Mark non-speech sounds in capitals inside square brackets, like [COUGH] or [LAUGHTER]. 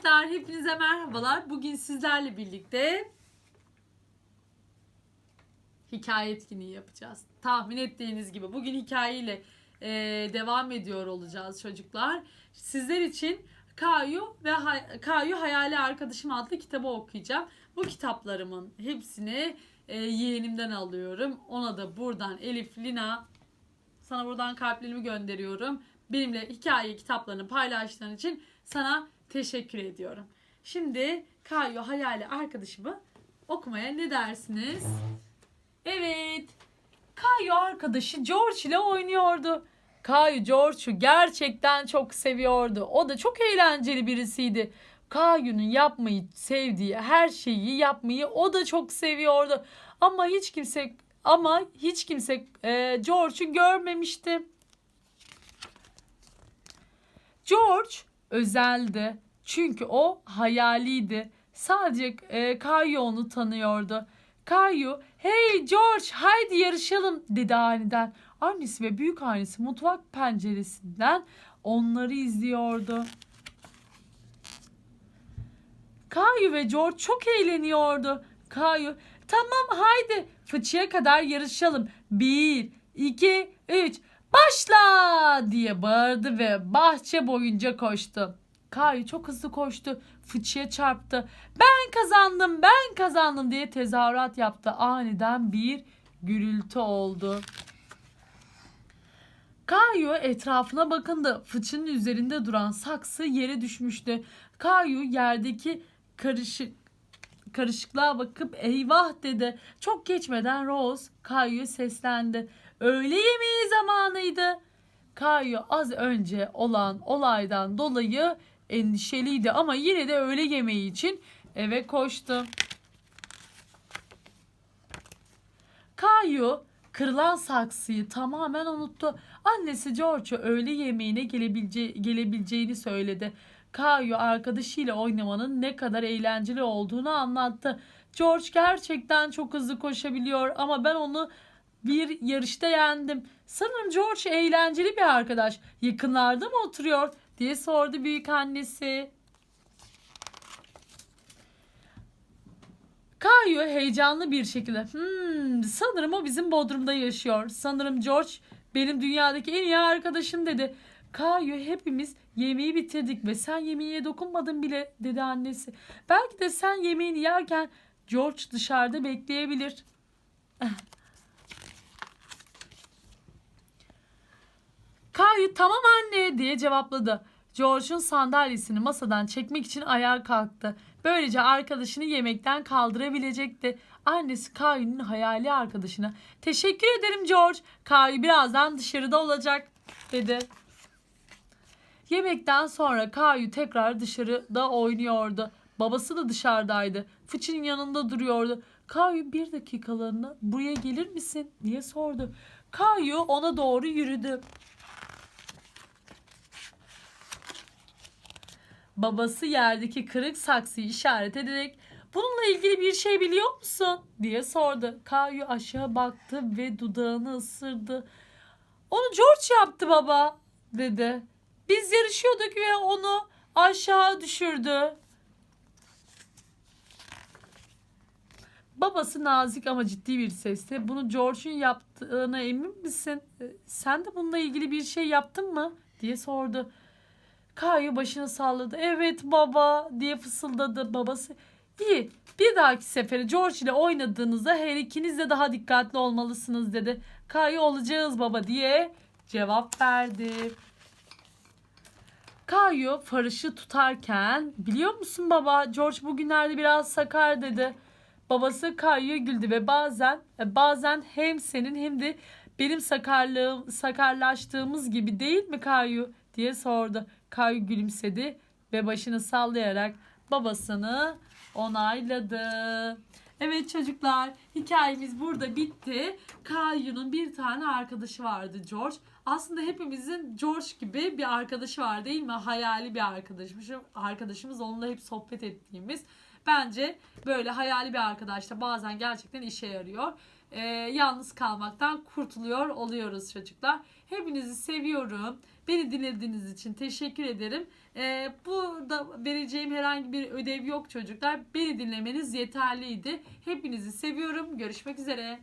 çocuklar, hepinize merhabalar. Bugün sizlerle birlikte hikaye etkinliği yapacağız. Tahmin ettiğiniz gibi bugün hikayeyle e, devam ediyor olacağız çocuklar. Sizler için Kayu ve Hay- Kayu Hayali Arkadaşım adlı kitabı okuyacağım. Bu kitaplarımın hepsini e, yeğenimden alıyorum. Ona da buradan Elif, Lina sana buradan kalplerimi gönderiyorum. Benimle hikaye kitaplarını paylaştığın için sana teşekkür ediyorum. Şimdi Kayu Hayali arkadaşımı okumaya ne dersiniz? Evet. Kayu arkadaşı George ile oynuyordu. Kayu George'u gerçekten çok seviyordu. O da çok eğlenceli birisiydi. Kayu'nun yapmayı sevdiği her şeyi yapmayı o da çok seviyordu. Ama hiç kimse ama hiç kimse e, George'u görmemişti. George özeldi. Çünkü o hayaliydi. Sadece e, Kayu onu tanıyordu. Kayu, hey George haydi yarışalım dedi aniden. Annesi ve büyük annesi mutfak penceresinden onları izliyordu. Kayu ve George çok eğleniyordu. Kayu, tamam haydi fıçıya kadar yarışalım. Bir, iki, üç, başla diye bağırdı ve bahçe boyunca koştu. Kayu çok hızlı koştu. Fıçıya çarptı. Ben kazandım, ben kazandım diye tezahürat yaptı. Aniden bir gürültü oldu. Kayu etrafına bakındı. Fıçının üzerinde duran saksı yere düşmüştü. Kayu yerdeki karışık karışıklığa bakıp eyvah dedi. Çok geçmeden Rose Kayu'ya seslendi. Öğle yemeği zamanıydı. Kayu az önce olan olaydan dolayı endişeliydi ama yine de öğle yemeği için eve koştu. Kayu kırılan saksıyı tamamen unuttu. Annesi George'a öğle yemeğine gelebilece- gelebileceğini söyledi. Kayu arkadaşıyla oynamanın ne kadar eğlenceli olduğunu anlattı. George gerçekten çok hızlı koşabiliyor ama ben onu bir yarışta yendim. Sanırım George eğlenceli bir arkadaş. Yakınlarda mı oturuyor diye sordu büyük annesi. Kayu heyecanlı bir şekilde hmm, sanırım o bizim Bodrum'da yaşıyor. Sanırım George benim dünyadaki en iyi arkadaşım dedi. Kayu hepimiz yemeği bitirdik ve sen yemeğe dokunmadın bile dedi annesi. Belki de sen yemeğini yerken George dışarıda bekleyebilir. [LAUGHS] Tamam anne diye cevapladı. George'un sandalyesini masadan çekmek için ayağa kalktı. Böylece arkadaşını yemekten kaldırabilecekti. Annesi Kayu'nun hayali arkadaşına teşekkür ederim George. Kayu birazdan dışarıda olacak dedi. Yemekten sonra Kayu tekrar dışarıda oynuyordu. Babası da dışarıdaydı. Fıçının yanında duruyordu. Kayu bir dakikalığına buraya gelir misin diye sordu. Kayu ona doğru yürüdü. Babası yerdeki kırık saksıyı işaret ederek bununla ilgili bir şey biliyor musun diye sordu. Kayu aşağı baktı ve dudağını ısırdı. Onu George yaptı baba dedi. Biz yarışıyorduk ve onu aşağı düşürdü. Babası nazik ama ciddi bir sesle bunu George'un yaptığına emin misin? Sen de bununla ilgili bir şey yaptın mı? diye sordu. Kayu başını salladı. Evet baba diye fısıldadı babası. İyi bir dahaki sefere George ile oynadığınızda her ikiniz de daha dikkatli olmalısınız dedi. Kayu olacağız baba diye cevap verdi. Kayu farışı tutarken biliyor musun baba George bugünlerde biraz sakar dedi. Babası Kayu'ya güldü ve bazen e, bazen hem senin hem de benim sakarlığım sakarlaştığımız gibi değil mi Kayu diye sordu. Kayu gülümsedi ve başını sallayarak babasını onayladı. Evet çocuklar hikayemiz burada bitti. Kayu'nun bir tane arkadaşı vardı George. Aslında hepimizin George gibi bir arkadaşı var değil mi? Hayali bir arkadaşımız. Arkadaşımız onunla hep sohbet ettiğimiz. Bence böyle hayali bir arkadaş da bazen gerçekten işe yarıyor. E, yalnız kalmaktan kurtuluyor oluyoruz çocuklar. Hepinizi seviyorum. Beni dinlediğiniz için teşekkür ederim. E, burada vereceğim herhangi bir ödev yok çocuklar. Beni dinlemeniz yeterliydi. Hepinizi seviyorum. Görüşmek üzere.